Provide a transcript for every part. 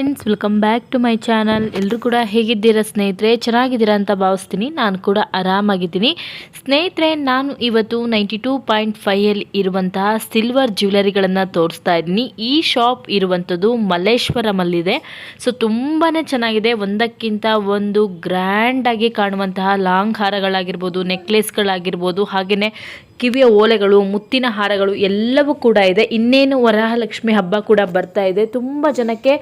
Friends welcome back to my channel ಎಲ್ಲರೂ ಕೂಡ ಹೇಗಿದ್ದೀರಾ ಸ್ನೇಹಿತರೆ? ಚೆನ್ನಾಗಿದ್ದೀರಾ ಅಂತ ಭಾವಿಸ್ತೀನಿ. ನಾನು ಕೂಡ ಆರಾಮಾಗಿದ್ದೀನಿ. ಸ್ನೇಹಿತರೆ, ನಾನು ಇವತ್ತು ನೈಂಟಿ ಟೂ ಪಾಯಿಂಟ್ ಫೈಯಲ್ಲಿ ಇರುವಂತಹ ಸಿಲ್ವರ್ ಜ್ಯುವೆಲರಿಗಳನ್ನು ತೋರಿಸ್ತಾ ಇದ್ದೀನಿ. ಈ ಶಾಪ್ ಇರುವಂಥದ್ದು ಮಲ್ಲೇಶ್ವರಮಲ್ಲಿದೆ. ಸೊ ತುಂಬಾ ಚೆನ್ನಾಗಿದೆ. ಒಂದಕ್ಕಿಂತ ಒಂದು ಗ್ರ್ಯಾಂಡಾಗಿ ಕಾಣುವಂತಹ ಲಾಂಗ್ ಹಾರಗಳಾಗಿರ್ಬೋದು ನೆಕ್ಲೆಸ್ಗಳಾಗಿರ್ಬೋದು ಹಾಗೆಯೇ ಕಿವಿಯ ಓಲೆಗಳು, ಮುತ್ತಿನ ಹಾರಗಳು ಎಲ್ಲವೂ ಕೂಡ ಇದೆ. ಇನ್ನೇನು ವರಹಲಕ್ಷ್ಮಿ ಹಬ್ಬ ಕೂಡ ಬರ್ತಾ ಇದೆ. ತುಂಬ ಜನಕ್ಕೆ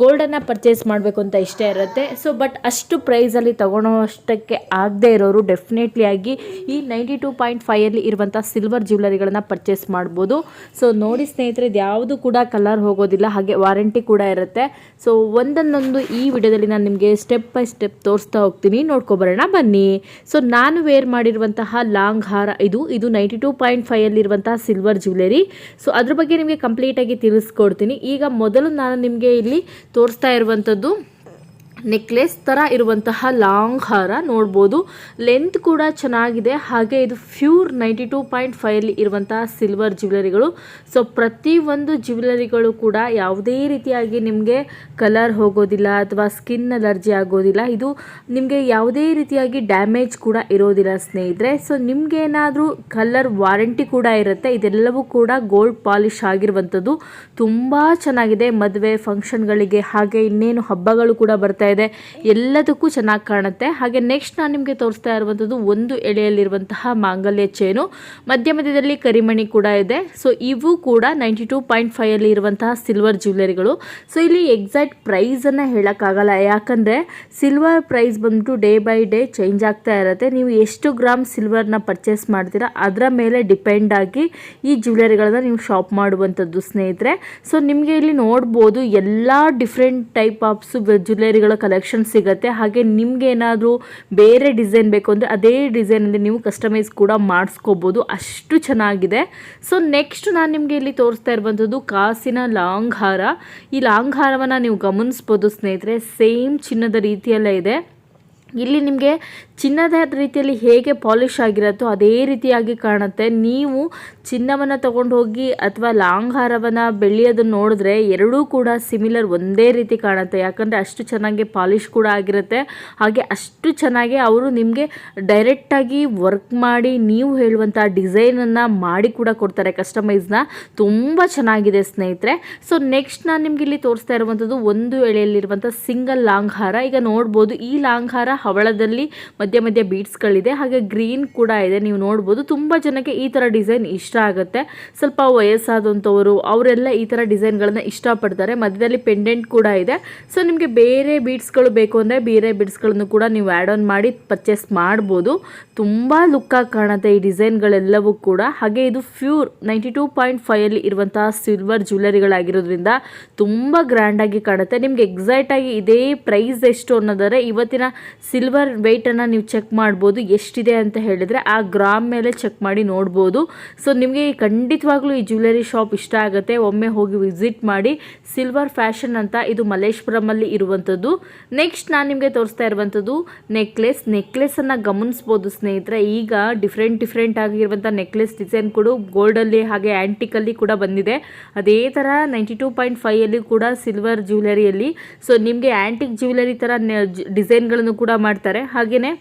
ಗೋಲ್ಡನ್ನು ಪರ್ಚೇಸ್ ಮಾಡಬೇಕು ಅಂತ ಇಷ್ಟ ಇರುತ್ತೆ. ಸೊ ಬಟ್ ಅಷ್ಟು ಪ್ರೈಸಲ್ಲಿ ತೊಗೊಳೋಷ್ಟಕ್ಕೆ ಆಗದೆ ಇರೋರು ಡೆಫಿನೆಟ್ಲಿ ಆಗಿ ಈ ನೈಂಟಿ ಟೂ ಪಾಯಿಂಟ್ ಫೈಯಲ್ಲಿ ಇರುವಂಥ ಸಿಲ್ವರ್ ಜ್ಯುವೆಲರಿಗಳನ್ನು ಪರ್ಚೇಸ್ ಮಾಡ್ಬೋದು. ಸೊ ನೋಡಿ ಸ್ನೇಹಿತರೆ, ಇದು ಯಾವುದು ಕೂಡ ಕಲರ್ ಹೋಗೋದಿಲ್ಲ. ಹಾಗೆ ವಾರಂಟಿ ಕೂಡ ಇರುತ್ತೆ. ಸೊ ಒಂದನ್ನೊಂದು ಈ ವಿಡಿಯೋದಲ್ಲಿ ನಾನು ನಿಮಗೆ ಸ್ಟೆಪ್ ಬೈ ಸ್ಟೆಪ್ ತೋರಿಸ್ತಾ ಹೋಗ್ತೀನಿ. ನೋಡ್ಕೊಬರೋಣ ಬನ್ನಿ. ಸೊ ನಾನು ವೇರ್ ಮಾಡಿರುವಂತಹ ಲಾಂಗ್ ಹಾರ ಇದು. ಇದು ನೈಂಟಿ ಟೂ ಪಾಯಿಂಟ್ ಫೈಯಲ್ಲಿರುವಂತಹ ಸಿಲ್ವರ್ ಜ್ಯುವೆಲರಿ ಸೊ ಅದ್ರ ಬಗ್ಗೆ ನಿಮಗೆ ಕಂಪ್ಲೀಟಾಗಿ ತಿಳಿಸ್ಕೊಡ್ತೀನಿ. ಈಗ ಮೊದಲು ನಾನು ನಿಮಗೆ ಇಲ್ಲಿ ತೋರಿಸ್ತಾ ಇರುವಂಥದ್ದು ನೆಕ್ಲೆಸ್ ಥರ ಇರುವಂತಹ ಲಾಂಗ್ ಹಾರ ನೋಡ್ಬೋದು. ಲೆಂತ್ ಕೂಡ ಚೆನ್ನಾಗಿದೆ. ಹಾಗೆ ಇದು ಫ್ಯೂರ್ ನೈಂಟಿ ಟೂ ಪಾಯಿಂಟ್ ಫೈವಲ್ಲಿ ಇರುವಂತಹ ಸಿಲ್ವರ್ ಜ್ಯುವೆಲರಿಗಳು ಸೊ ಪ್ರತಿಯೊಂದು ಜ್ಯುವೆಲರಿಗಳು ಕೂಡ ಯಾವುದೇ ರೀತಿಯಾಗಿ ನಿಮಗೆ ಕಲರ್ ಹೋಗೋದಿಲ್ಲ ಅಥವಾ ಸ್ಕಿನ್ ಅಲರ್ಜಿ ಆಗೋದಿಲ್ಲ. ಇದು ನಿಮಗೆ ಯಾವುದೇ ರೀತಿಯಾಗಿ ಡ್ಯಾಮೇಜ್ ಕೂಡ ಇರೋದಿಲ್ಲ ಸ್ನೇಹಿತರೆ. ಸೊ ನಿಮಗೇನಾದರೂ ಕಲರ್ ವಾರಂಟಿ ಕೂಡ ಇರುತ್ತೆ. ಇದೆಲ್ಲವೂ ಕೂಡ ಗೋಲ್ಡ್ ಪಾಲಿಶ್ ಆಗಿರುವಂಥದ್ದು. ತುಂಬ ಚೆನ್ನಾಗಿದೆ ಮದುವೆ ಫಂಕ್ಷನ್ಗಳಿಗೆ ಹಾಗೆ ಇನ್ನೇನು ಹಬ್ಬಗಳು ಕೂಡ ಬರ್ತಾ ಇದೆ. ಎಲ್ಲದಕ್ಕೂ ಚೆನ್ನಾಗಿ ಕಾಣುತ್ತೆ. ಹಾಗೆ ನೆಕ್ಸ್ಟ್ ನಾನು ನಿಮಗೆ ತೋರಿಸ್ತಾ ಇರುವಂಥದ್ದು ಒಂದು ಎಳೆಯಲ್ಲಿರುವಂತಹ ಮಾಂಗಲ್ಯ ಚೇನು ಮಧ್ಯ ಮಧ್ಯದಲ್ಲಿ ಕರಿಮಣಿ ಕೂಡ ಇದೆ. ಸೊ ಇವು ಕೂಡ ನೈಂಟಿ ಟೂ ಪಾಯಿಂಟ್ ಫೈವಲ್ಲಿ ಇರುವಂತಹ ಸಿಲ್ವರ್ ಜ್ಯುವೆಲರಿಗಳು ಸೊ ಇಲ್ಲಿ ಎಕ್ಸಾಕ್ಟ್ ಪ್ರೈಸನ್ನು ಹೇಳೋಕ್ಕಾಗಲ್ಲ. ಯಾಕಂದರೆ ಸಿಲ್ವರ್ ಪ್ರೈಸ್ ಬಂದ್ಬಿಟ್ಟು ಡೇ ಬೈ ಡೇ ಚೇಂಜ್ ಆಗ್ತಾ ಇರುತ್ತೆ. ನೀವು ಎಷ್ಟು ಗ್ರಾಮ್ ಸಿಲ್ವರ್ನ ಪರ್ಚೇಸ್ ಮಾಡ್ತೀರಾ, ಅದರ ಮೇಲೆ ಡಿಪೆಂಡ್ ಆಗಿ ಈ ಜ್ಯುವೆಲರಿಗಳನ್ನ ನೀವು ಶಾಪ್ ಮಾಡುವಂಥದ್ದು ಸ್ನೇಹಿತರೆ. ಸೊ ನಿಮಗೆ ಇಲ್ಲಿ ನೋಡ್ಬೋದು ಎಲ್ಲ ಡಿಫ್ರೆಂಟ್ ಟೈಪ್ ಆಫ್ಸ್ ಜ್ಯುವೆಲರಿಗಳ ಕಲೆಕ್ಷನ್ ಸಿಗುತ್ತೆ. ಹಾಗೆ ನಿಮ್ಗೆ ಏನಾದರೂ ಬೇರೆ ಡಿಸೈನ್ ಬೇಕು ಅಂದರೆ ಅದೇ ಡಿಸೈನಲ್ಲಿ ನೀವು ಕಸ್ಟಮೈಸ್ ಕೂಡ ಮಾಡಿಸ್ಕೋಬೋದು. ಅಷ್ಟು ಚೆನ್ನಾಗಿದೆ. ಸೊ ನೆಕ್ಸ್ಟ್ ನಾನು ನಿಮಗೆ ಇಲ್ಲಿ ತೋರಿಸ್ತಾ ಇರುವಂಥದ್ದು ಕಾಸಿನ ಲಾಂಗ್ ಹಾರ ಈ ಲಾಂಗ್ ಹಾರವನ್ನು ನೀವು ಗಮನಿಸ್ಬೋದು ಸ್ನೇಹಿತರೆ. ಸೇಮ್ ಚಿನ್ನದ ರೀತಿಯಲ್ಲೇ ಇದೆ. ಇಲ್ಲಿ ನಿಮಗೆ ಚಿನ್ನದ ರೀತಿಯಲ್ಲಿ ಹೇಗೆ ಪಾಲಿಶ್ ಆಗಿರುತ್ತೋ ಅದೇ ರೀತಿಯಾಗಿ ಕಾಣುತ್ತೆ. ನೀವು ಚಿನ್ನವನ್ನು ತಗೊಂಡು ಹೋಗಿ ಅಥವಾ ಲಾಂಗ್ ಹಾರವನ್ನು ಬೆಳೆಯೋದನ್ನು ನೋಡಿದ್ರೆ ಎರಡೂ ಕೂಡ ಸಿಮಿಲರ್ ಒಂದೇ ರೀತಿ ಕಾಣುತ್ತೆ. ಯಾಕಂದರೆ ಅಷ್ಟು ಚೆನ್ನಾಗಿ ಪಾಲಿಶ್ ಕೂಡ ಆಗಿರುತ್ತೆ. ಹಾಗೆ ಅಷ್ಟು ಚೆನ್ನಾಗಿ ಅವರು ನಿಮಗೆ ಡೈರೆಕ್ಟಾಗಿ ವರ್ಕ್ ಮಾಡಿ ನೀವು ಹೇಳುವಂಥ ಡಿಸೈನನ್ನು ಮಾಡಿ ಕೂಡ ಕೊಡ್ತಾರೆ ಕಸ್ಟಮೈಸ್ನ ತುಂಬ ಚೆನ್ನಾಗಿದೆ ಸ್ನೇಹಿತರೆ. ಸೊ ನೆಕ್ಸ್ಟ್ ನಾನು ನಿಮ್ಗೆ ಇಲ್ಲಿ ತೋರಿಸ್ತಾ ಇರುವಂಥದ್ದು ಒಂದು ಎಳೆಯಲ್ಲಿರುವಂಥ ಸಿಂಗಲ್ ಲಾಂಗ್ ಹಾರ ಈಗ ನೋಡ್ಬೋದು ಈ ಲಾಂಗ್ ಹಾರ ಹವಳದಲ್ಲಿ ಮಧ್ಯ ಮಧ್ಯ ಬೀಡ್ಸ್ಗಳಿದೆ ಹಾಗೆ ಗ್ರೀನ್ ಕೂಡ ಇದೆ. ನೀವು ನೋಡ್ಬೋದು ತುಂಬ ಜನಕ್ಕೆ ಈ ಥರ ಡಿಸೈನ್ ಇಷ್ಟ ಆಗುತ್ತೆ. ಸ್ವಲ್ಪ ವಯಸ್ಸಾದಂಥವರು ಅವರೆಲ್ಲ ಈ ಥರ ಡಿಸೈನ್ಗಳನ್ನ ಇಷ್ಟಪಡ್ತಾರೆ. ಮಧ್ಯದಲ್ಲಿ ಪೆಂಡೆಂಟ್ ಕೂಡ ಇದೆ. ಸೊ ನಿಮಗೆ ಬೇರೆ ಬೀಡ್ಸ್ಗಳು ಬೇಕು ಅಂದರೆ ಬೇರೆ ಬೀಡ್ಸ್ಗಳನ್ನು ಕೂಡ ನೀವು ಆ್ಯಡ್ ಆನ್ ಮಾಡಿ ಪರ್ಚೇಸ್ ಮಾಡ್ಬೋದು. ತುಂಬ ಲುಕ್ಕಾಗಿ ಕಾಣುತ್ತೆ ಈ ಡಿಸೈನ್ಗಳೆಲ್ಲವೂ ಕೂಡ. ಹಾಗೆ ಇದು ಫ್ಯೂರ್ ನೈಂಟಿ ಟೂ ಪಾಯಿಂಟ್ ಫೈವಲ್ಲಿ ಇರುವಂತಹ ಸಿಲ್ವರ್ ಜ್ಯುವೆಲರಿಗಳಾಗಿರೋದ್ರಿಂದ ತುಂಬ ಗ್ರ್ಯಾಂಡಾಗಿ ಕಾಣುತ್ತೆ. ನಿಮ್ಗೆ ಎಕ್ಸಾಕ್ಟಾಗಿ ಇದೇ ಪ್ರೈಸ್ ಎಷ್ಟು ಅನ್ನೋದಾದರೆ ಇವತ್ತಿನ ಸಿಲ್ವರ್ ವೆಯ್ಟನ್ನು ನೀವು ಚೆಕ್ ಮಾಡ್ಬೋದು ಎಷ್ಟಿದೆ ಅಂತ ಹೇಳಿದರೆ ಆ ಗ್ರಾಮ್ ಮೇಲೆ ಚೆಕ್ ಮಾಡಿ ನೋಡ್ಬೋದು. ಸೊ ನಿಮಗೆ ಖಂಡಿತವಾಗ್ಲೂ ಈ ಜ್ಯುವೆಲರಿ ಶಾಪ್ ಇಷ್ಟ ಆಗುತ್ತೆ. ಒಮ್ಮೆ ಹೋಗಿ ವಿಸಿಟ್ ಮಾಡಿ. ಸಿಲ್ವರ್ ಫ್ಯಾಷನ್ ಅಂತ ಇದು ಮಲ್ಲೇಶ್ವರಮಲ್ಲಿ ಇರುವಂಥದ್ದು. ನೆಕ್ಸ್ಟ್ ನಾನು ನಿಮಗೆ ತೋರಿಸ್ತಾ ಇರುವಂಥದ್ದು ನೆಕ್ಲೆಸ್ ನೆಕ್ಲೆಸನ್ನು ಗಮನಿಸ್ಬೋದು ಸ್ನೇಹಿತರೆ. ಈಗ ಡಿಫ್ರೆಂಟ್ ಡಿಫ್ರೆಂಟ್ ಆಗಿರುವಂಥ ನೆಕ್ಲೆಸ್ ಡಿಸೈನ್ ಕೂಡ ಗೋಲ್ಡಲ್ಲಿ ಹಾಗೆ ಆ್ಯಂಟಿಕಲ್ಲಿ ಕೂಡ ಬಂದಿದೆ. ಅದೇ ಥರ ನೈಂಟಿ ಟೂ ಪಾಯಿಂಟ್ ಫೈಯಲ್ಲಿ ಕೂಡ ಸಿಲ್ವರ್ ಜ್ಯುವೆಲರಿಯಲ್ಲಿ ಸೊ ನಿಮಗೆ ಆ್ಯಂಟಿಕ್ ಜ್ಯುವೆಲರಿ ಥರ ಡಿಸೈನ್ಗಳನ್ನು ಕೂಡ ಮಾಡ್ತಾರೆ. ಹಾಗೆಯೇ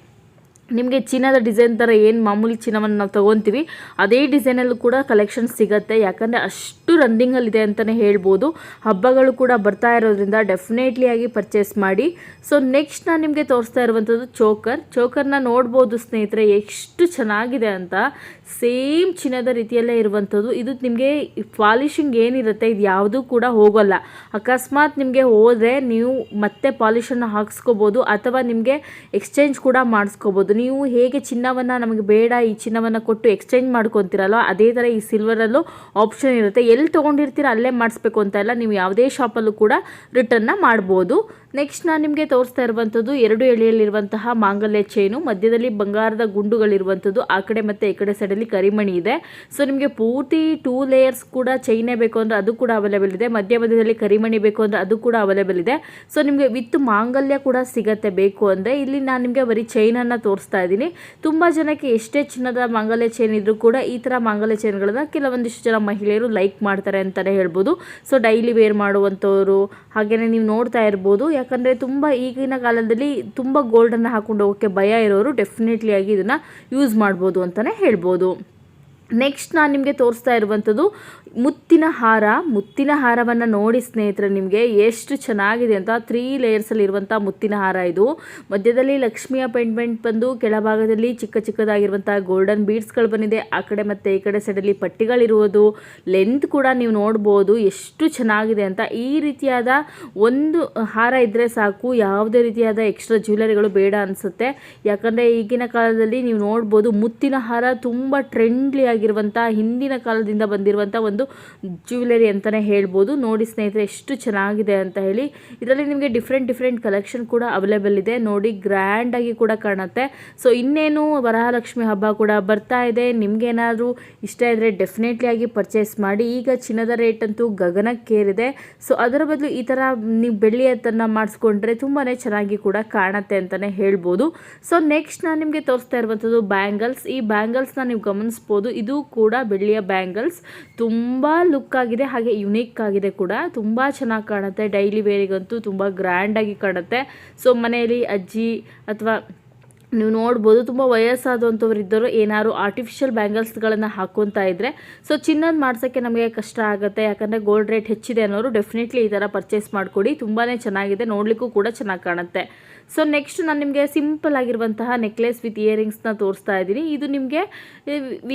ನಿಮಗೆ ಚಿನ್ನದ ಡಿಸೈನ್ ಥರ ಏನು ಮಾಮೂಲಿ ಚಿನ್ನವನ್ನು ನಾವು ತೊಗೊತೀವಿ, ಅದೇ ಡಿಸೈನಲ್ಲೂ ಕೂಡ ಕಲೆಕ್ಷನ್ ಸಿಗುತ್ತೆ. ಯಾಕಂದರೆ ಅಷ್ಟು ರನ್ನಿಂಗಲ್ಲಿದೆ ಅಂತಲೇ ಹೇಳ್ಬೋದು. ಹಬ್ಬಗಳು ಕೂಡ ಬರ್ತಾ ಇರೋದ್ರಿಂದ ಡೆಫಿನೆಟ್ಲಿ ಆಗಿ ಪರ್ಚೇಸ್ ಮಾಡಿ. ಸೊ ನೆಕ್ಸ್ಟ್ ನಾನು ನಿಮಗೆ ತೋರಿಸ್ತಾ ಇರುವಂಥದ್ದು ಚೋಕರ್. ಚೋಕರ್ನ ನೋಡ್ಬೋದು ಸ್ನೇಹಿತರೆ, ಎಷ್ಟು ಚೆನ್ನಾಗಿದೆ ಅಂತ. ಸೇಮ್ ಚಿನ್ನದ ರೀತಿಯಲ್ಲೇ ಇರುವಂಥದ್ದು ಇದು ನಿಮಗೆ ಪಾಲಿಶಿಂಗ್ ಏನಿರುತ್ತೆ, ಇದು ಯಾವುದೂ ಕೂಡ ಹೋಗೋಲ್ಲ. ಅಕಸ್ಮಾತ್ ನಿಮಗೆ ಹೋದರೆ ನೀವು ಮತ್ತೆ ಪಾಲಿಶನ್ನು ಹಾಕ್ಸ್ಕೋಬೋದು, ಅಥವಾ ನಿಮಗೆ ಎಕ್ಸ್ಚೇಂಜ್ ಕೂಡ ಮಾಡಿಸ್ಕೋಬೋದು. ನೀವು ಹೇಗೆ ಚಿನ್ನವನ್ನು ನಮಗೆ ಬೇಡ ಈ ಚಿನ್ನವನ್ನು ಕೊಟ್ಟು ಎಕ್ಸ್ಚೇಂಜ್ ಮಾಡ್ಕೊತೀರಲ್ಲ ಅದೇ ಥರ ಈ ಸಿಲ್ವರಲ್ಲೂ ಆಪ್ಷನ್ ಇರುತ್ತೆ. ಎಲ್ಲಿ ತೊಗೊಂಡಿರ್ತೀರ ಅಲ್ಲೇ ಮಾಡಿಸ್ಬೇಕು ಅಂತ ಇಲ್ಲ ನೀವು ಯಾವುದೇ ಶಾಪಲ್ಲೂ ಕೂಡ ರಿಟರ್ನ್ನ ಮಾಡ್ಬೋದು. ನೆಕ್ಸ್ಟ್ ನಾನು ನಿಮಗೆ ತೋರಿಸ್ತಾ ಇರುವಂಥದ್ದು ಎರಡು ಎಳೆಯಲ್ಲಿರುವಂತಹ ಮಾಂಗಲ್ಯ ಚೈನು ಮಧ್ಯದಲ್ಲಿ ಬಂಗಾರದ ಗುಂಡುಗಳಿರುವಂಥದ್ದು ಆ ಕಡೆ ಮತ್ತು ಈ ಕಡೆ ಸೈಡಲ್ಲಿ ಕರಿಮಣಿ ಇದೆ. ಸೊ ನಿಮಗೆ ಪೂರ್ತಿ ಟೂ ಲೇಯರ್ಸ್ ಕೂಡ ಚೈನೇ ಬೇಕು ಅಂದರೆ ಅದು ಕೂಡ ಅವೈಲೇಬಲ್ ಇದೆ. ಮಧ್ಯ ಮಧ್ಯದಲ್ಲಿ ಕರಿಮಣಿ ಬೇಕು ಅಂದರೆ ಅದು ಕೂಡ ಅವೈಲೇಬಲ್ ಇದೆ. ಸೊ ನಿಮಗೆ ವಿತ್ ಮಾಂಗಲ್ಯ ಕೂಡ ಸಿಗತ್ತೆ ಬೇಕು ಅಂದರೆ ಇಲ್ಲಿ ನಾನು ನಿಮಗೆ ಬರೀ ಚೈನನ್ನು ತೋರಿಸ್ತಾ ತೋರಿಸ್ತಾ ಇದ್ದೀನಿ. ತುಂಬ ಜನಕ್ಕೆ ಎಷ್ಟೇ ಚಿನ್ನದ ಮಾಂಗಲ್ಯ ಚೈನ್ ಇದ್ರೂ ಕೂಡ ಈ ಥರ ಮಾಂಗಲ್ಯ ಚೈನ್ಗಳನ್ನ ಕೆಲವೊಂದಿಷ್ಟು ಜನ ಮಹಿಳೆಯರು ಲೈಕ್ ಮಾಡ್ತಾರೆ ಅಂತಲೇ ಹೇಳ್ಬೋದು. ಸೊ ಡೈಲಿ ವೇರ್ ಮಾಡುವಂಥವ್ರು ಹಾಗೆಯೇ ನೀವು ನೋಡ್ತಾ ಇರ್ಬೋದು. ಯಾಕಂದರೆ ತುಂಬ ಈಗಿನ ಕಾಲದಲ್ಲಿ ತುಂಬ ಗೋಲ್ಡನ್ನು ಹಾಕೊಂಡು ಹೋಗೋಕ್ಕೆ ಭಯ ಇರೋರು ಡೆಫಿನೆಟ್ಲಿ ಆಗಿ ಇದನ್ನು ಯೂಸ್ ಮಾಡ್ಬೋದು ಅಂತಲೇ ಹೇಳ್ಬೋದು. ನೆಕ್ಸ್ಟ್ ನಾನು ನಿಮಗೆ ತೋರಿಸ್ತಾ ಇರುವಂಥದ್ದು ಮುತ್ತಿನ ಹಾರ, ಮುತ್ತಿನ ಹಾರವನ್ನು ನೋಡಿ ಸ್ನೇಹಿತರೆ ನಿಮಗೆ ಎಷ್ಟು ಚೆನ್ನಾಗಿದೆ ಅಂತ ತ್ರೀ ಲೇಯರ್ಸಲ್ಲಿರುವಂಥ ಮುತ್ತಿನ ಹಾರ ಇದು. ಮಧ್ಯದಲ್ಲಿ ಲಕ್ಷ್ಮಿಯ ಪೆಂಡ್ಮೆಂಟ್ ಬಂದು, ಕೆಳಭಾಗದಲ್ಲಿ ಚಿಕ್ಕ ಚಿಕ್ಕದಾಗಿರುವಂಥ ಗೋಲ್ಡನ್ ಬೀಡ್ಸ್ಗಳು ಬಂದಿದೆ. ಆ ಕಡೆ ಮತ್ತು ಈ ಕಡೆ ಸೈಡಲ್ಲಿ ಪಟ್ಟಿಗಳಿರುವುದು ಲೆಂತ್ ಕೂಡ ನೀವು ನೋಡ್ಬೋದು ಎಷ್ಟು ಚೆನ್ನಾಗಿದೆ ಅಂತ. ಈ ರೀತಿಯಾದ ಒಂದು ಹಾರ ಇದ್ದರೆ ಸಾಕು. ಯಾವುದೇ ರೀತಿಯಾದ ಎಕ್ಸ್ಟ್ರಾ ಜ್ಯುವೆಲರಿಗಳು ಬೇಡ ಅನಿಸುತ್ತೆ. ಯಾಕಂದರೆ ಈಗಿನ ಕಾಲದಲ್ಲಿ ನೀವು ನೋಡ್ಬೋದು ಮುತ್ತಿನ ಹಾರ ತುಂಬ ಟ್ರೆಂಡ್ಲಿ ಆಗಿರುವಂಥ ಹಿಂದಿನ ಕಾಲದಿಂದ ಬಂದಿರುವಂಥ ಒಂದು ಜ್ಯುವೆಲರಿ ಅಂತಲೇ ಹೇಳ್ಬೋದು. ನೋಡಿ ಸ್ನೇಹಿತರೆ, ಎಷ್ಟು ಚೆನ್ನಾಗಿದೆ ಅಂತ ಹೇಳಿ. ಇದರಲ್ಲಿ ನಿಮಗೆ ಡಿಫ್ರೆಂಟ್ ಡಿಫ್ರೆಂಟ್ ಕಲೆಕ್ಷನ್ ಕೂಡ ಅವೈಲೇಬಲ್ ಇದೆ. ನೋಡಿ ಗ್ರ್ಯಾಂಡಾಗಿ ಕೂಡ ಕಾಣುತ್ತೆ. ಸೊ ಇನ್ನೇನು ವರಹಾಲಕ್ಷ್ಮಿ ಹಬ್ಬ ಕೂಡ ಬರ್ತಾ ಇದೆ. ನಿಮಗೇನಾದರೂ ಇಷ್ಟ ಇದ್ದರೆ ಡೆಫಿನೆಟ್ಲಿ ಆಗಿ ಪರ್ಚೇಸ್ ಮಾಡಿ. ಈಗ ಚಿನ್ನದ ರೇಟ್ ಅಂತೂ ಗಗನಕ್ಕೇರಿದೆ. ಸೊ ಅದರ ಬದಲು ಈ ಥರ ನೀವು ಬೆಳ್ಳಿಯತ್ತನ್ನು ಮಾಡಿಸ್ಕೊಂಡ್ರೆ ತುಂಬಾ ಚೆನ್ನಾಗಿ ಕೂಡ ಕಾಣುತ್ತೆ ಅಂತಲೇ ಹೇಳ್ಬೋದು. ಸೊ ನೆಕ್ಸ್ಟ್ ನಾನು ನಿಮಗೆ ತೋರಿಸ್ತಾ ಇರುವಂಥದ್ದು ಬ್ಯಾಂಗಲ್ಸ್. ಈ ಬ್ಯಾಂಗಲ್ಸ್ನ ನೀವು ಗಮನಿಸ್ಬೋದು. ಇದು ಕೂಡ ಬೆಳ್ಳಿಯ ಬ್ಯಾಂಗಲ್ಸ್. ತುಂಬ ಲುಕ್ ಆಗಿದೆ, ಹಾಗೆ ಯುನೀಕ್ ಆಗಿದೆ ಕೂಡ. ತುಂಬ ಚೆನ್ನಾಗಿ ಕಾಣುತ್ತೆ. ಡೈಲಿ ವೇರಿಗಂತೂ ತುಂಬ ಗ್ರ್ಯಾಂಡಾಗಿ ಕಾಣುತ್ತೆ. ಸೊ ಮನೆಯಲ್ಲಿ ಅಜ್ಜಿ ಅಥವಾ ನೀವು ನೋಡ್ಬೋದು, ತುಂಬ ವಯಸ್ಸಾದಂಥವ್ರು ಇದ್ದರು ಏನಾದ್ರು ಆರ್ಟಿಫಿಷಿಯಲ್ ಬ್ಯಾಂಗಲ್ಸ್ಗಳನ್ನು ಹಾಕ್ಕೊತಾ ಇದ್ದರೆ ಸೊ ಚಿನ್ನದ ಮಾಡ್ಸೋಕ್ಕೆ ನಮಗೆ ಕಷ್ಟ ಆಗುತ್ತೆ. ಯಾಕಂದರೆ ಗೋಲ್ಡ್ ರೇಟ್ ಹೆಚ್ಚಿದೆ ಅನ್ನೋರು ಡೆಫಿನೆಟ್ಲಿ ಈ ಥರ ಪರ್ಚೇಸ್ ಮಾಡಿಕೊಡಿ. ತುಂಬಾ ಚೆನ್ನಾಗಿದೆ. ನೋಡಲಿಕ್ಕೂ ಕೂಡ ಚೆನ್ನಾಗಿ ಕಾಣುತ್ತೆ. ಸೊ ನೆಕ್ಸ್ಟ್ ನಾನು ನಿಮಗೆ ಸಿಂಪಲ್ ಆಗಿರುವಂತಹ ನೆಕ್ಲೆಸ್ ವಿತ್ ಇಯರಿಂಗ್ಸ್ನ ತೋರಿಸ್ತಾ ಇದ್ದೀನಿ. ಇದು ನಿಮಗೆ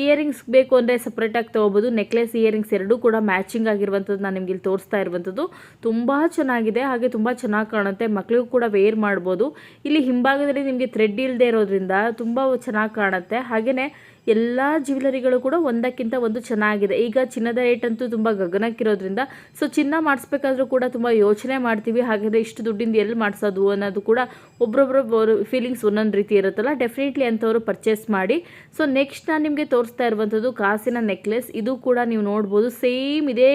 ಇಯರಿಂಗ್ಸ್ ಬೇಕು ಅಂದರೆ ಸಪ್ರೇಟಾಗಿ ತೊಗೋಬೋದು. ನೆಕ್ಲೆಸ್ ಇಯರಿಂಗ್ಸ್ ಎರಡೂ ಕೂಡ ಮ್ಯಾಚಿಂಗ್ ಆಗಿರುವಂಥದ್ದು ನಾನು ನಿಮಗೆ ಇಲ್ಲಿ ತೋರಿಸ್ತಾ ಇರುವಂಥದ್ದು. ತುಂಬ ಚೆನ್ನಾಗಿದೆ. ಹಾಗೆ ತುಂಬ ಚೆನ್ನಾಗಿ ಕಾಣುತ್ತೆ. ಮಕ್ಕಳಿಗೂ ಕೂಡ ವೇರ್ ಮಾಡ್ಬೋದು. ಇಲ್ಲಿ ಹಿಂಭಾಗದಲ್ಲಿ ನಿಮಗೆ ಥ್ರೆಡ್ ಇಲ್ಲದೆ ಇರೋದ್ರಿಂದ ತುಂಬ ಚೆನ್ನಾಗಿ ಕಾಣುತ್ತೆ. ಹಾಗೆಯೇ ಎಲ್ಲ ಜ್ಯುವೆಲರಿಗಳು ಕೂಡ ಒಂದಕ್ಕಿಂತ ಒಂದು ಚೆನ್ನಾಗಿದೆ. ಈಗ ಚಿನ್ನದ ರೇಟ್ ಅಂತೂ ತುಂಬ ಗಗನಕ್ಕಿರೋದ್ರಿಂದ ಸೊ ಚಿನ್ನ ಮಾಡಿಸ್ಬೇಕಾದ್ರೂ ಕೂಡ ತುಂಬ ಯೋಚನೆ ಮಾಡ್ತೀವಿ. ಹಾಗಾದರೆ ಇಷ್ಟು ದುಡ್ಡಿಂದ ಎಲ್ಲಿ ಮಾಡಿಸೋದು ಅನ್ನೋದು ಕೂಡ ಒಬ್ರೊಬ್ಬರು ಫೀಲಿಂಗ್ಸ್ ಒಂದೊಂದು ರೀತಿ ಇರುತ್ತಲ್ಲ. ಡೆಫಿನೆಟ್ಲಿ ಅಂಥವ್ರು ಪರ್ಚೇಸ್ ಮಾಡಿ. ಸೊ ನೆಕ್ಸ್ಟ್ ನಾನು ನಿಮಗೆ ತೋರಿಸ್ತಾ ಇರುವಂಥದ್ದು ಕಾಸಿನ ನೆಕ್ಲೆಸ್ ಇದು ಕೂಡ ನೀವು ನೋಡ್ಬೋದು. ಸೇಮ್ ಇದೇ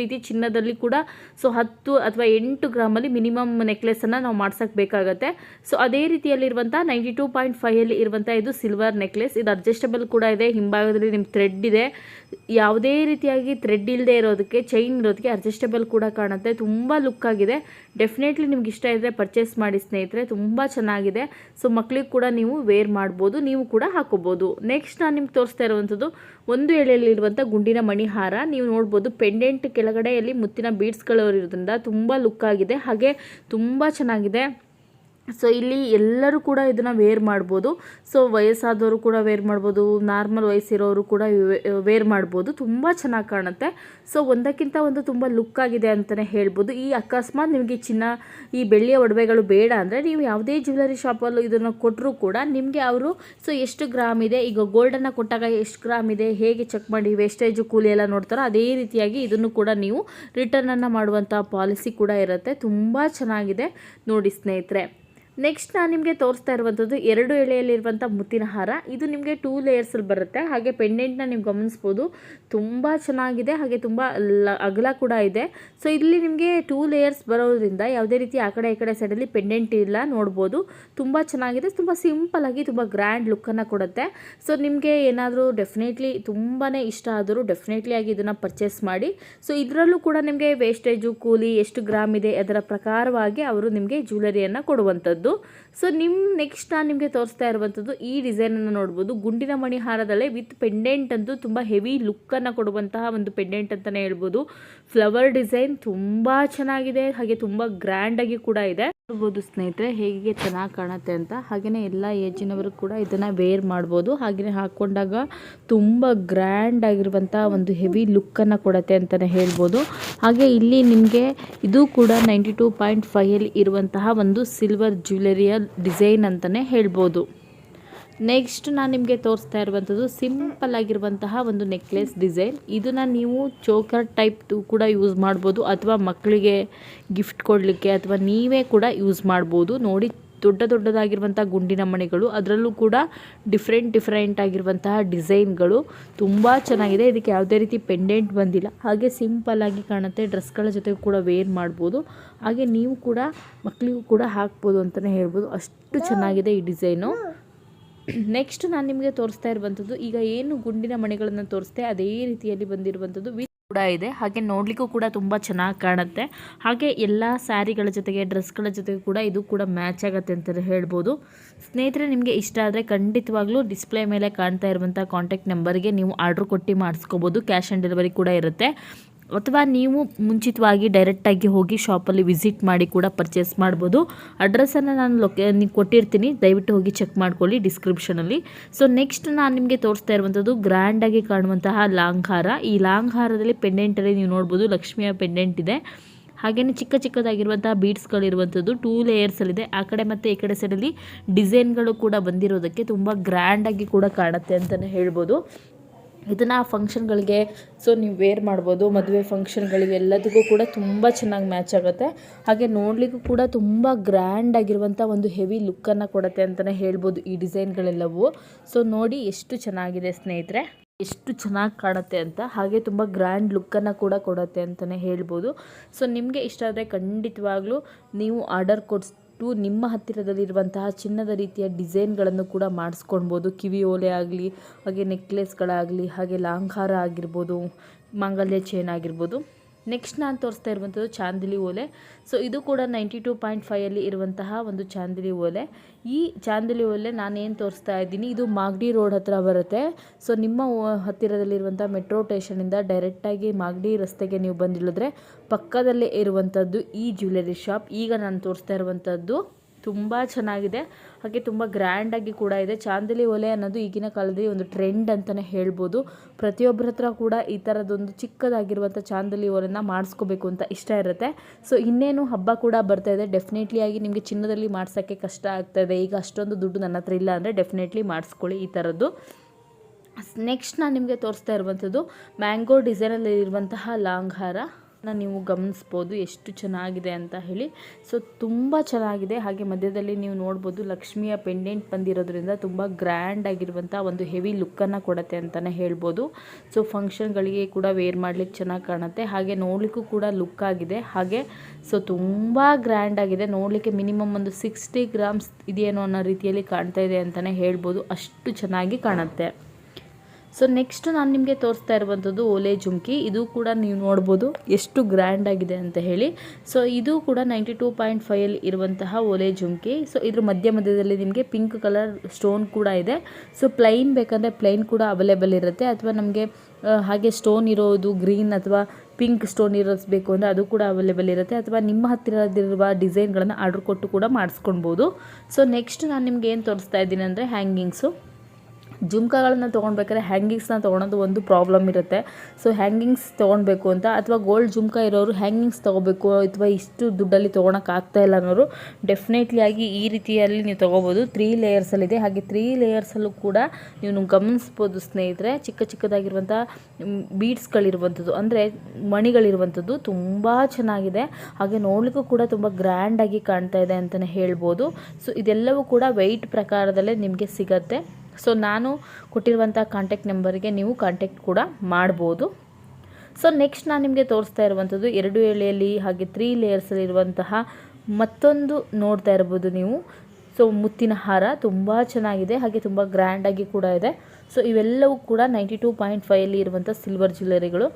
ರೀತಿ ಚಿನ್ನದಲ್ಲಿ ಕೂಡ ಸೊ ಹತ್ತು ಅಥವಾ ಎಂಟು ಗ್ರಾಮಲ್ಲಿ ಮಿನಿಮಮ್ ನೆಕ್ಲೆಸನ್ನು ನಾವು ಮಾಡ್ಸೋಕ್ಕೆ ಬೇಕಾಗುತ್ತೆ. ಸೊ ಅದೇ ರೀತಿಯಲ್ಲಿರುವಂಥ ನೈಂಟಿ ಟೂ ಪಾಯಿಂಟ್ ಫೈವಲ್ಲಿ ಇರುವಂಥ ಇದು ಸಿಲ್ವರ್ ನೆಕ್ಲೆಸ್ ಇದು ಅಡ್ಜಸ್ಟಬಲ್ ಕೂಡ ಇದೆ. ಹಿಂಭಾಗದಲ್ಲಿ ನಿಮ್ಮ ಥ್ರೆಡ್ ಇದೆ. ಯಾವುದೇ ರೀತಿಯಾಗಿ ಥ್ರೆಡ್ ಇಲ್ಲದೆ ಇರೋದಕ್ಕೆ ಚೈನ್ ಇರೋದಕ್ಕೆ ಅಡ್ಜಸ್ಟೇಬಲ್ ಕೂಡ ಕಾಣುತ್ತೆ. ತುಂಬ ಲುಕ್ ಆಗಿದೆ. ಡೆಫಿನೆಟ್ಲಿ ನಿಮ್ಗೆ ಇಷ್ಟ ಇದ್ದರೆ ಪರ್ಚೇಸ್ ಮಾಡಿ ಸ್ನೇಹಿತರೆ. ತುಂಬ ಚೆನ್ನಾಗಿದೆ. ಸೊ ಮಕ್ಕಳಿಗೆ ಕೂಡ ನೀವು ವೇರ್ ಮಾಡ್ಬೋದು. ನೀವು ಕೂಡ ಹಾಕೋಬೋದು. ನೆಕ್ಸ್ಟ್ ನಾನು ನಿಮ್ಗೆ ತೋರಿಸ್ತಾ ಇರುವಂಥದ್ದು, ಒಂದು ಎಳೆಯಲ್ಲಿರುವಂಥ ಗುಂಡಿನ ಮಣಿಹಾರ. ನೀವು ನೋಡ್ಬೋದು ಪೆಂಡೆಂಟ್ ಕೆಳಗಡೆಯಲ್ಲಿ ಮುತ್ತಿನ ಬೀಡ್ಸ್ಗಳು ಇರೋದ್ರಿಂದ ತುಂಬ ಲುಕ್ ಆಗಿದೆ. ಹಾಗೆ ತುಂಬ ಚೆನ್ನಾಗಿದೆ. ಸೊ ಇಲ್ಲಿ ಎಲ್ಲರೂ ಕೂಡ ಇದನ್ನು ವೇರ್ ಮಾಡ್ಬೋದು. ಸೊ ವಯಸ್ಸಾದವರು ಕೂಡ ವೇರ್ ಮಾಡ್ಬೋದು. ನಾರ್ಮಲ್ ವಯಸ್ಸಿರೋರು ಕೂಡ ವೇರ್ ಮಾಡ್ಬೋದು. ತುಂಬ ಚೆನ್ನಾಗಿ ಕಾಣುತ್ತೆ. ಸೊ ಒಂದಕ್ಕಿಂತ ಒಂದು ತುಂಬ ಲುಕ್ ಆಗಿದೆ ಅಂತಲೇ ಹೇಳ್ಬೋದು. ಈ ಅಕಸ್ಮಾತ್ ನಿಮಗೆ ಚಿನ್ನ, ಈ ಬೆಳ್ಳಿಯ ಒಡವೆಗಳು ಬೇಡ ಅಂದರೆ ನೀವು ಯಾವುದೇ ಜ್ಯುವೆಲರಿ ಶಾಪಲ್ಲೂ ಇದನ್ನು ಕೊಟ್ಟರೂ ಕೂಡ ನಿಮಗೆ ಅವರು ಸೊ ಎಷ್ಟು ಗ್ರಾಮ್ ಇದೆ, ಈಗ ಗೋಲ್ಡನ್ನು ಕೊಟ್ಟಾಗ ಎಷ್ಟು ಗ್ರಾಮ್ ಇದೆ, ಹೇಗೆ ಚೆಕ್ ಮಾಡಿ ವೇಸ್ಟೇಜು ಕೂಲಿ ಎಲ್ಲ ನೋಡ್ತಾರೋ ಅದೇ ರೀತಿಯಾಗಿ ಇದನ್ನು ಕೂಡ ನೀವು ರಿಟರ್ನನ್ನು ಮಾಡುವಂಥ ಪಾಲಿಸಿ ಕೂಡ ಇರುತ್ತೆ. ತುಂಬ ಚೆನ್ನಾಗಿದೆ. ನೋಡಿ ಸ್ನೇಹಿತರೆ. ನೆಕ್ಸ್ಟ್ ನಾನು ನಿಮಗೆ ತೋರಿಸ್ತಾ ಇರುವಂಥದ್ದು ಎರಡು ಎಳೆಯಲ್ಲಿರುವಂಥ ಮುತ್ತಿನ ಹಾರ. ಇದು ನಿಮಗೆ ಟೂ ಲೇಯರ್ಸಲ್ಲಿ ಬರುತ್ತೆ. ಹಾಗೆ ಪೆಂಡೆಂಟ್ನ ನೀವು ಗಮನಿಸ್ಬೋದು. ತುಂಬ ಚೆನ್ನಾಗಿದೆ. ಹಾಗೆ ತುಂಬ ಅಗಲ ಕೂಡ ಇದೆ. ಸೊ ಇಲ್ಲಿ ನಿಮಗೆ ಟೂ ಲೇಯರ್ಸ್ ಬರೋದ್ರಿಂದ ಯಾವುದೇ ರೀತಿ ಆ ಕಡೆ ಈ ಕಡೆ ಸೈಡಲ್ಲಿ ಪೆಂಡೆಂಟ್ ಇಲ್ಲ ನೋಡ್ಬೋದು. ತುಂಬ ಚೆನ್ನಾಗಿದೆ. ತುಂಬ ಆಗಿ ತುಂಬ ಗ್ರ್ಯಾಂಡ್ ಲುಕ್ಕನ್ನು ಕೊಡುತ್ತೆ. ಸೊ ನಿಮಗೆ ಏನಾದರೂ ಡೆಫಿನೆಟ್ಲಿ ತುಂಬಾ ಇಷ್ಟ ಆದರೂ ಡೆಫಿನೆಟ್ಲಿ ಆಗಿ ಇದನ್ನು ಪರ್ಚೇಸ್ ಮಾಡಿ. ಸೊ ಇದರಲ್ಲೂ ಕೂಡ ನಿಮಗೆ ವೇಸ್ಟೇಜು ಕೂಲಿ, ಎಷ್ಟು ಗ್ರಾಮ್ ಇದೆ ಅದರ ಪ್ರಕಾರವಾಗಿ ಅವರು ನಿಮಗೆ ಜ್ಯುವೆಲರಿಯನ್ನು ಕೊಡುವಂಥದ್ದು ಸೊ ನಿಮ್ಮ ನೆಕ್ಸ್ಟ್ ನಾನು ನಿಮಗೆ ತೋರಿಸ್ತಾ ಇರುವಂಥದ್ದು ಈ ಡಿಸೈನನ್ನು ನೋಡ್ಬೋದು. ಗುಂಡಿನ ಮಣಿಹಾರದಲ್ಲೇ ವಿತ್ ಪೆಂಡೆಂಟ್ ಅಂತೂ ತುಂಬ ಹೆವಿ ಲುಕ್ಕನ್ನು ಕೊಡುವಂತಹ ಒಂದು ಪೆಂಡೆಂಟ್ ಅಂತಲೇ ಹೇಳ್ಬೋದು. ಫ್ಲವರ್ ಡಿಸೈನ್ ತುಂಬ ಚೆನ್ನಾಗಿದೆ, ಹಾಗೆ ತುಂಬ ಗ್ರ್ಯಾಂಡಾಗಿ ಕೂಡ ಇದೆ. ನೋಡ್ಬೋದು ಸ್ನೇಹಿತರೆ, ಹೇಗೆ ಚೆನ್ನಾಗಿ ಕಾಣುತ್ತೆ ಅಂತ. ಹಾಗೆಯೇ ಎಲ್ಲ ಏಜಿನವರು ಕೂಡ ಇದನ್ನು ವೇರ್ ಮಾಡ್ಬೋದು. ಹಾಗೆಯೇ ಹಾಕ್ಕೊಂಡಾಗ ತುಂಬ ಗ್ರ್ಯಾಂಡ್ ಆಗಿರುವಂಥ ಒಂದು ಹೆವಿ ಲುಕ್ಕನ್ನು ಕೊಡುತ್ತೆ ಅಂತಲೇ ಹೇಳ್ಬೋದು. ಹಾಗೆ ಇಲ್ಲಿ ನಿಮಗೆ ಇದು ಕೂಡ ನೈಂಟಿ ಟೂ ಪಾಯಿಂಟ್ ಇರುವಂತಹ ಒಂದು ಸಿಲ್ವರ್ ಜ್ಯುವೆಲರಿಯ ಡಿಸೈನ್ ಅಂತಲೇ ಹೇಳ್ಬೋದು. ನೆಕ್ಸ್ಟ್ ನಾನು ನಿಮಗೆ ತೋರಿಸ್ತಾ ಇರುವಂಥದ್ದು ಸಿಂಪಲ್ ಆಗಿರುವಂತಹ ಒಂದು ನೆಕ್ಲೆಸ್ ಡಿಸೈನ್ ಇದನ್ನು ನೀವು ಚೋಕರ್ ಟೈಪ್ ಕೂಡ ಯೂಸ್ ಮಾಡ್ಬೋದು ಅಥವಾ ಮಕ್ಕಳಿಗೆ ಗಿಫ್ಟ್ ಕೊಡಲಿಕ್ಕೆ ಅಥವಾ ನೀವೇ ಕೂಡ ಯೂಸ್ ಮಾಡ್ಬೋದು. ನೋಡಿ ದೊಡ್ಡ ದೊಡ್ಡದಾಗಿರುವಂಥ ಗುಂಡಿನ ಮಣಿಗಳು, ಅದರಲ್ಲೂ ಕೂಡ ಡಿಫ್ರೆಂಟ್ ಡಿಫ್ರೆಂಟ್ ಆಗಿರುವಂತಹ ಡಿಸೈನ್ಗಳು ತುಂಬ ಚೆನ್ನಾಗಿದೆ. ಇದಕ್ಕೆ ಯಾವುದೇ ರೀತಿ ಪೆಂಡೆಂಟ್ ಬಂದಿಲ್ಲ. ಹಾಗೆ ಸಿಂಪಲ್ ಆಗಿ ಕಾಣುತ್ತೆ. ಡ್ರೆಸ್ಗಳ ಜೊತೆಗೂ ಕೂಡ ವೇರ್ ಮಾಡ್ಬೋದು. ಹಾಗೆ ನೀವು ಕೂಡ ಮಕ್ಕಳಿಗೂ ಕೂಡ ಹಾಕ್ಬೋದು ಅಂತಲೇ ಹೇಳ್ಬೋದು. ಅಷ್ಟು ಚೆನ್ನಾಗಿದೆ ಈ ಡಿಸೈನು ನೆಕ್ಸ್ಟ್ ನಾನು ನಿಮಗೆ ತೋರಿಸ್ತಾ ಇರುವಂಥದ್ದು ಈಗ ಏನು ಗುಂಡಿನ ಮಣಿಗಳನ್ನು ತೋರಿಸ್ತೆ ಅದೇ ರೀತಿಯಲ್ಲಿ ಬಂದಿರುವಂಥದ್ದು ಕೂಡ ಇದೆ. ಹಾಗೆ ನೋಡಲಿಕ್ಕೂ ಕೂಡ ತುಂಬ ಚೆನ್ನಾಗಿ ಕಾಣುತ್ತೆ. ಹಾಗೆ ಎಲ್ಲ ಸ್ಯಾರಿಗಳ ಜೊತೆಗೆ, ಡ್ರೆಸ್ಗಳ ಜೊತೆಗೆ ಕೂಡ ಇದು ಕೂಡ ಮ್ಯಾಚ್ ಆಗುತ್ತೆ ಅಂತಲೇ ಹೇಳ್ಬೋದು. ಸ್ನೇಹಿತರೆ, ನಿಮಗೆ ಇಷ್ಟ ಆದರೆ ಖಂಡಿತವಾಗ್ಲೂ ಡಿಸ್ಪ್ಲೇ ಮೇಲೆ ಕಾಣ್ತಾ ಇರುವಂಥ ಕಾಂಟ್ಯಾಕ್ಟ್ ನಂಬರ್ಗೆ ನೀವು ಆರ್ಡ್ರ್ ಕೊಟ್ಟು ಮಾಡಿಸ್ಕೋಬೋದು. ಕ್ಯಾಶ್ ಆನ್ ಡೆಲಿವರಿ ಕೂಡ ಇರುತ್ತೆ. ಅಥವಾ ನೀವು ಮುಂಚಿತವಾಗಿ ಡೈರೆಕ್ಟಾಗಿ ಹೋಗಿ ಶಾಪಲ್ಲಿ ವಿಸಿಟ್ ಮಾಡಿ ಕೂಡ ಪರ್ಚೇಸ್ ಮಾಡ್ಬೋದು. ಅಡ್ರೆಸ್ಸನ್ನು ನಾನು ಲೊಕೆ ನೀವು ಕೊಟ್ಟಿರ್ತೀನಿ. ದಯವಿಟ್ಟು ಹೋಗಿ ಚೆಕ್ ಮಾಡ್ಕೊಳ್ಳಿ ಡಿಸ್ಕ್ರಿಪ್ಷನಲ್ಲಿ ಸೊ ನೆಕ್ಸ್ಟ್ ನಾನು ನಿಮಗೆ ತೋರಿಸ್ತಾ ಇರುವಂಥದ್ದು ಗ್ರ್ಯಾಂಡಾಗಿ ಕಾಣುವಂತಹ ಲಾಂಗ್ ಹಾರ ಈ ಲಾಂಗ್ ಹಾರದಲ್ಲಿ ಪೆಂಡೆಂಟಲ್ಲಿ ನೀವು ನೋಡ್ಬೋದು ಲಕ್ಷ್ಮಿಯ ಪೆಂಡೆಂಟ್ ಇದೆ. ಹಾಗೆಯೇ ಚಿಕ್ಕ ಚಿಕ್ಕದಾಗಿರುವಂತಹ ಬೀಡ್ಸ್ಗಳಿರುವಂಥದ್ದು ಟೂ ಲೇಯರ್ಸಲ್ಲಿದೆ ಆ ಕಡೆ ಮತ್ತು ಈ ಕಡೆ ಸೈಡಲ್ಲಿ ಡಿಸೈನ್ಗಳು ಕೂಡ ಬಂದಿರೋದಕ್ಕೆ ತುಂಬ ಗ್ರ್ಯಾಂಡಾಗಿ ಕೂಡ ಕಾಣುತ್ತೆ ಅಂತಲೇ ಹೇಳ್ಬೋದು. ಇದನ್ನು ಆ ಫಂಕ್ಷನ್ಗಳಿಗೆ ಸೊ ನೀವು ವೇರ್ ಮಾಡ್ಬೋದು, ಮದುವೆ ಫಂಕ್ಷನ್ಗಳಿಗೆ ಎಲ್ಲದಕ್ಕೂ ಕೂಡ ತುಂಬ ಚೆನ್ನಾಗಿ ಮ್ಯಾಚ್ ಆಗುತ್ತೆ. ಹಾಗೆ ನೋಡಲಿಕ್ಕೂ ಕೂಡ ತುಂಬ ಗ್ರ್ಯಾಂಡ್ ಆಗಿರುವಂಥ ಒಂದು ಹೆವಿ ಲುಕ್ಕನ್ನು ಕೊಡುತ್ತೆ ಅಂತಲೇ ಹೇಳ್ಬೋದು ಈ ಡಿಸೈನ್ಗಳೆಲ್ಲವೂ ಸೊ ನೋಡಿ ಎಷ್ಟು ಚೆನ್ನಾಗಿದೆ ಸ್ನೇಹಿತರೆ, ಎಷ್ಟು ಚೆನ್ನಾಗಿ ಕಾಣುತ್ತೆ ಅಂತ, ಹಾಗೆ ತುಂಬ ಗ್ರ್ಯಾಂಡ್ ಲುಕ್ಕನ್ನು ಕೂಡ ಕೊಡುತ್ತೆ ಅಂತಲೇ ಹೇಳ್ಬೋದು. ಸೊ ನಿಮಗೆ ಇಷ್ಟ ಆದರೆ ಖಂಡಿತವಾಗ್ಲೂ ನೀವು ಆರ್ಡರ್ ಕೊಡ್ಸ್ ಟು ನಿಮ್ಮ ಹತ್ತಿರದಲ್ಲಿರುವಂತಹ ಚಿನ್ನದ ರೀತಿಯ ಡಿಸೈನ್ಗಳನ್ನು ಕೂಡ ಮಾಡಿಸ್ಕೊಳ್ಬೋದು. ಕಿವಿ ಓಲೆ ಆಗಲಿ, ಹಾಗೆ ನೆಕ್ಲೆಸ್ಗಳಾಗಲಿ, ಹಾಗೆ ಲಾಂಗ್ ಹಾರ ಆಗಿರ್ಬೋದು, ಮಾಂಗಲ್ಯ ಚೈನ್ ಆಗಿರ್ಬೋದು. ನೆಕ್ಸ್ಟ್ ನಾನು ತೋರಿಸ್ತಾ ಇರುವಂಥದ್ದು ಚಾಂದಿಲಿ ಓಲೆ. ಸೊ ಇದು ಕೂಡ ನೈಂಟಿ ಟೂ ಪಾಯಿಂಟ್ ಫೈವಲ್ಲಿ ಇರುವಂತಹ ಒಂದು ಚಾಂದಿಲಿ ಓಲೆ. ಈ ಚಾಂದಿಲಿ ಓಲೆ ನಾನೇನು ತೋರಿಸ್ತಾ ಇದ್ದೀನಿ, ಇದು ಮಾಗಡಿ ರೋಡ್ ಹತ್ರ ಬರುತ್ತೆ. ಸೊ ನಿಮ್ಮ ಹತ್ತಿರದಲ್ಲಿರುವಂಥ ಮೆಟ್ರೋ ಸ್ಟೇಷನಿಂದ ಡೈರೆಕ್ಟಾಗಿ ಮಾಗಡಿ ರಸ್ತೆಗೆ ನೀವು ಬಂದಿಳಿದ್ರೆ ಪಕ್ಕದಲ್ಲೇ ಇರುವಂಥದ್ದು ಈ ಜ್ಯುವೆಲರಿ ಶಾಪ್. ಈಗ ನಾನು ತೋರಿಸ್ತಾ ಇರುವಂಥದ್ದು ತುಂಬ ಚೆನ್ನಾಗಿದೆ. ಹಾಗೆ ತುಂಬ ಗ್ರ್ಯಾಂಡಾಗಿ ಕೂಡ ಇದೆ. ಚಾಂದಲಿ ಒಲೆ ಅನ್ನೋದು ಈಗಿನ ಕಾಲದಲ್ಲಿ ಒಂದು ಟ್ರೆಂಡ್ ಅಂತಲೇ ಹೇಳ್ಬೋದು. ಪ್ರತಿಯೊಬ್ಬರ ಹತ್ರ ಕೂಡ ಈ ಥರದೊಂದು ಚಿಕ್ಕದಾಗಿರುವಂಥ ಚಾಂದಲಿ ಒಲೆನ ಮಾಡಿಸ್ಕೋಬೇಕು ಅಂತ ಇಷ್ಟ ಇರುತ್ತೆ. ಸೊ ಇನ್ನೇನು ಹಬ್ಬ ಕೂಡ ಬರ್ತಾ ಇದೆ. ಡೆಫಿನೆಟ್ಲಿ ಆಗಿ ನಿಮಗೆ ಚಿನ್ನದಲ್ಲಿ ಮಾಡ್ಸೋಕ್ಕೆ ಕಷ್ಟ ಆಗ್ತಾ ಇದೆ. ಈಗ ಅಷ್ಟೊಂದು ದುಡ್ಡು ನನ್ನ ಹತ್ರ ಇಲ್ಲ ಅಂದರೆ ಡೆಫಿನೆಟ್ಲಿ ಮಾಡಿಸ್ಕೊಳ್ಳಿ ಈ ಥರದ್ದು ನೆಕ್ಸ್ಟ್ ನಾನು ನಿಮಗೆ ತೋರಿಸ್ತಾ ಇರುವಂಥದ್ದು ಮ್ಯಾಂಗೋ ಡಿಸೈನಲ್ಲಿ ಇರುವಂತಹ ಲಾಂಗ್ ಹಾರ ನೀವು ಗಮನಿಸ್ಬೋದು, ಎಷ್ಟು ಚೆನ್ನಾಗಿದೆ ಅಂತ ಹೇಳಿ. ಸೊ ತುಂಬ ಚೆನ್ನಾಗಿದೆ. ಹಾಗೆ ಮಧ್ಯದಲ್ಲಿ ನೀವು ನೋಡ್ಬೋದು ಲಕ್ಷ್ಮಿಯ ಪೆಂಡೆಂಟ್ ಬಂದಿರೋದ್ರಿಂದ ತುಂಬ ಗ್ರ್ಯಾಂಡ್ ಆಗಿರುವಂಥ ಒಂದು ಹೆವಿ ಲುಕ್ಕನ್ನು ಕೊಡುತ್ತೆ ಅಂತಲೇ ಹೇಳ್ಬೋದು. ಸೊ ಫಂಕ್ಷನ್ಗಳಿಗೆ ಕೂಡ ವೇರ್ ಮಾಡಲಿಕ್ಕೆ ಚೆನ್ನಾಗಿ ಕಾಣುತ್ತೆ. ಹಾಗೆ ನೋಡಲಿಕ್ಕೂ ಕೂಡ ಲುಕ್ ಆಗಿದೆ. ಹಾಗೆ ಸೊ ತುಂಬ ಗ್ರ್ಯಾಂಡ್ ಆಗಿದೆ. ನೋಡಲಿಕ್ಕೆ ಮಿನಿಮಮ್ ಒಂದು ಸಿಕ್ಸ್ಟಿ ಗ್ರಾಮ್ಸ್ ಇದೆಯೇನೋ ಅನ್ನೋ ರೀತಿಯಲ್ಲಿ ಕಾಣ್ತಾ ಇದೆ ಅಂತಲೇ ಹೇಳ್ಬೋದು. ಅಷ್ಟು ಚೆನ್ನಾಗಿ ಕಾಣುತ್ತೆ. ಸೊ ನೆಕ್ಸ್ಟ್ ನಾನು ನಿಮಗೆ ತೋರಿಸ್ತಾ ಇರುವಂಥದ್ದು ಓಲೆ ಜುಮ್ಕಿ. ಇದು ಕೂಡ ನೀವು ನೋಡ್ಬೋದು ಎಷ್ಟು ಗ್ರ್ಯಾಂಡ್ ಆಗಿದೆ ಅಂತ ಹೇಳಿ. ಸೊ ಇದು ಕೂಡ ನೈಂಟಿ ಟೂ ಪಾಯಿಂಟ್ ಫೈವಲ್ಲಿ ಇರುವಂತಹ ಓಲೆ ಜುಮ್ಕಿ. ಸೊ ಇದ್ರ ಮಧ್ಯ ಮಧ್ಯದಲ್ಲಿ ನಿಮಗೆ ಪಿಂಕ್ ಕಲರ್ ಸ್ಟೋನ್ ಕೂಡ ಇದೆ. ಸೊ ಪ್ಲೈನ್ ಬೇಕಂದರೆ ಪ್ಲೈನ್ ಕೂಡ ಅವೈಲೇಬಲ್ ಇರುತ್ತೆ. ಅಥವಾ ನಮಗೆ ಹಾಗೆ ಸ್ಟೋನ್ ಇರೋದು ಗ್ರೀನ್ ಅಥವಾ ಪಿಂಕ್ ಸ್ಟೋನ್ ಇರೋದು ಬೇಕು ಅಂದರೆ ಅದು ಕೂಡ ಅವೈಲೇಬಲ್ ಇರುತ್ತೆ. ಅಥವಾ ನಿಮ್ಮ ಹತ್ತಿರದಿರುವ ಡಿಸೈನ್ಗಳನ್ನು ಆರ್ಡ್ರ್ ಕೊಟ್ಟು ಕೂಡ ಮಾಡಿಸ್ಕೊಳ್ಬೋದು. ಸೊ ನೆಕ್ಸ್ಟ್ ನಾನು ನಿಮ್ಗೆ ಏನು ತೋರಿಸ್ತಾ ಇದ್ದೀನಿ ಅಂದರೆ ಹ್ಯಾಂಗಿಂಗ್ಸು ಜುಮ್ಕಾಗಳನ್ನ ತೊಗೊಳ್ಬೇಕಾದ್ರೆ ಹ್ಯಾಂಗಿಂಗ್ಸ್ನ ತೊಗೊಳೋದು ಒಂದು ಪ್ರಾಬ್ಲಮ್ ಇರುತ್ತೆ. ಸೊ ಹ್ಯಾಂಗಿಂಗ್ಸ್ ತೊಗೊಳ್ಬೇಕು ಅಂತ ಅಥವಾ ಗೋಲ್ಡ್ ಜುಮ್ಕಾ ಇರೋರು ಹ್ಯಾಂಗಿಂಗ್ಸ್ ತೊಗೋಬೇಕು ಅಥವಾ ಇಷ್ಟು ದುಡ್ಡಲ್ಲಿ ತೊಗೊಳಕ್ಕೆ ಇಲ್ಲ ಅನ್ನೋರು ಡೆಫಿನೆಟ್ಲಿ ಆಗಿ ಈ ರೀತಿಯಲ್ಲಿ ನೀವು ತೊಗೋಬೋದು ತ್ರೀ ಲೇಯರ್ಸಲ್ಲಿದೆ ಹಾಗೆ ತ್ರೀ ಲೇಯರ್ಸಲ್ಲೂ ಕೂಡ ನೀವು ಗಮನಿಸ್ಬೋದು ಸ್ನೇಹಿತರೆ, ಚಿಕ್ಕ ಚಿಕ್ಕದಾಗಿರುವಂಥ ಬೀಡ್ಸ್ಗಳಿರುವಂಥದ್ದು ಅಂದರೆ ಮಣಿಗಳಿರುವಂಥದ್ದು ತುಂಬ ಚೆನ್ನಾಗಿದೆ. ಹಾಗೆ ನೋಡಲಿಕ್ಕೂ ಕೂಡ ತುಂಬ ಗ್ರ್ಯಾಂಡಾಗಿ ಕಾಣ್ತಾ ಇದೆ ಅಂತಲೇ ಹೇಳ್ಬೋದು. ಸೊ ಇದೆಲ್ಲವೂ ಕೂಡ ವೆಯ್ಟ್ ಪ್ರಕಾರದಲ್ಲೇ ನಿಮಗೆ ಸಿಗತ್ತೆ. ಸೊ ನಾನು ಕೊಟ್ಟಿರುವಂಥ ಕಾಂಟ್ಯಾಕ್ಟ್ ನಂಬರ್ಗೆ ನೀವು ಕಾಂಟ್ಯಾಕ್ಟ್ ಕೂಡ ಮಾಡ್ಬೋದು. ಸೊ ನೆಕ್ಸ್ಟ್ ನಾನು ನಿಮಗೆ ತೋರಿಸ್ತಾ ಇರುವಂಥದ್ದು ಎರಡು ಎಳೆಯಲ್ಲಿ ಹಾಗೆ ತ್ರೀ ಲೇಯರ್ಸಲ್ಲಿರುವಂತಹ ಮತ್ತೊಂದು ನೋಡ್ತಾ ಇರ್ಬೋದು ನೀವು. ಸೊ ಮುತ್ತಿನ ಹಾರ ತುಂಬ ಚೆನ್ನಾಗಿದೆ, ಹಾಗೆ ತುಂಬ ಗ್ರ್ಯಾಂಡಾಗಿ ಕೂಡ ಇದೆ. ಸೊ ಇವೆಲ್ಲವೂ ಕೂಡ ನೈಂಟಿ ಟೂ ಪಾಯಿಂಟ್ ಫೈವಲ್ಲಿ ಇರುವಂಥ ಸಿಲ್ವರ್ ಜ್ಯುವೆಲರಿಗಳು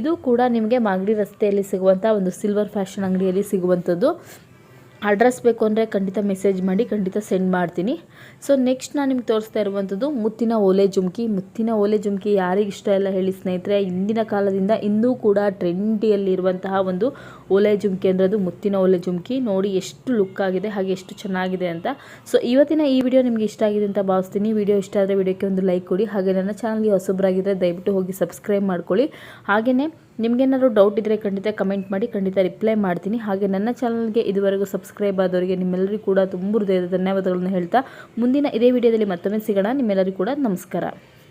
ಇದು ಕೂಡ ನಿಮಗೆ ಮಾಗಡಿ ರಸ್ತೆಯಲ್ಲಿ ಸಿಗುವಂಥ ಒಂದು ಸಿಲ್ವರ್ ಫ್ಯಾಷನ್ ಅಂಗಡಿಯಲ್ಲಿ ಸಿಗುವಂಥದ್ದು. ಅಡ್ರೆಸ್ ಬೇಕು ಅಂದರೆ ಖಂಡಿತ ಮೆಸೇಜ್ ಮಾಡಿ, ಖಂಡಿತ ಸೆಂಡ್ ಮಾಡ್ತೀನಿ. ಸೊ ನೆಕ್ಸ್ಟ್ ನಾನು ನಿಮ್ಗೆ ತೋರಿಸ್ತಾ ಇರುವಂಥದ್ದು ಮುತ್ತಿನ ಓಲೆ ಜುಮ್ಕಿ. ಮುತ್ತಿನ ಓಲೆ ಜುಮ್ಕಿ ಯಾರಿಗೆ ಇಷ್ಟ ಇಲ್ಲ ಹೇಳಿ ಸ್ನೇಹಿತರೆ, ಇಂದಿನ ಕಾಲದಿಂದ ಇನ್ನೂ ಕೂಡ ಟ್ರೆಂಡಿಯಲ್ಲಿರುವಂತಹ ಒಂದು ಓಲೆ ಜುಮ್ಕಿ ಅಂದರೆ ಅದು ಮುತ್ತಿನ ಓಲೆ ಜುಮ್ಕಿ. ನೋಡಿ ಎಷ್ಟು ಲುಕ್ ಆಗಿದೆ, ಹಾಗೆ ಎಷ್ಟು ಚೆನ್ನಾಗಿದೆ ಅಂತ. ಸೊ ಇವತ್ತಿನ ಈ ವಿಡಿಯೋ ನಿಮಗೆ ಇಷ್ಟ ಆಗಿದೆ ಅಂತ ಭಾವಿಸ್ತೀನಿ. ವಿಡಿಯೋ ಇಷ್ಟ ಆದರೆ ವಿಡಿಯೋಕ್ಕೆ ಒಂದು ಲೈಕ್ ಕೊಡಿ. ಹಾಗೆ ನನ್ನ ಚಾನಲ್ಗೆ ಹೊಸೊಬ್ಬರಾಗಿದ್ದರೆ ದಯವಿಟ್ಟು ಹೋಗಿ ಸಬ್ಸ್ಕ್ರೈಬ್ ಮಾಡ್ಕೊಳ್ಳಿ. ಹಾಗೆಯೇ ನಿಮಗೇನಾದ್ರು ಡೌಟ್ ಇದ್ದರೆ ಖಂಡಿತ ಕಮೆಂಟ್ ಮಾಡಿ, ಖಂಡಿತ ರಿಪ್ಲೈ ಮಾಡ್ತೀನಿ. ಹಾಗೆ ನನ್ನ ಚಾನಲ್ಗೆ ಇದುವರೆಗೂ ಸಬ್ಸ್ಕ್ರೈಬ್ ಆದವರಿಗೆ ನಿಮ್ಮೆಲ್ಲರಿಗೂ ಕೂಡ ತುಂಬ ಹೃದಯದ ಧನ್ಯವಾದಗಳನ್ನು ಹೇಳ್ತಾ, ಮುಂದಿನ ಇದೇ ವಿಡಿಯೋದಲ್ಲಿ ಮತ್ತೊಮ್ಮೆ ಸಿಗೋಣ. ನಿಮ್ಮೆಲ್ಲರಿಗೂ ಕೂಡ ನಮಸ್ಕಾರ.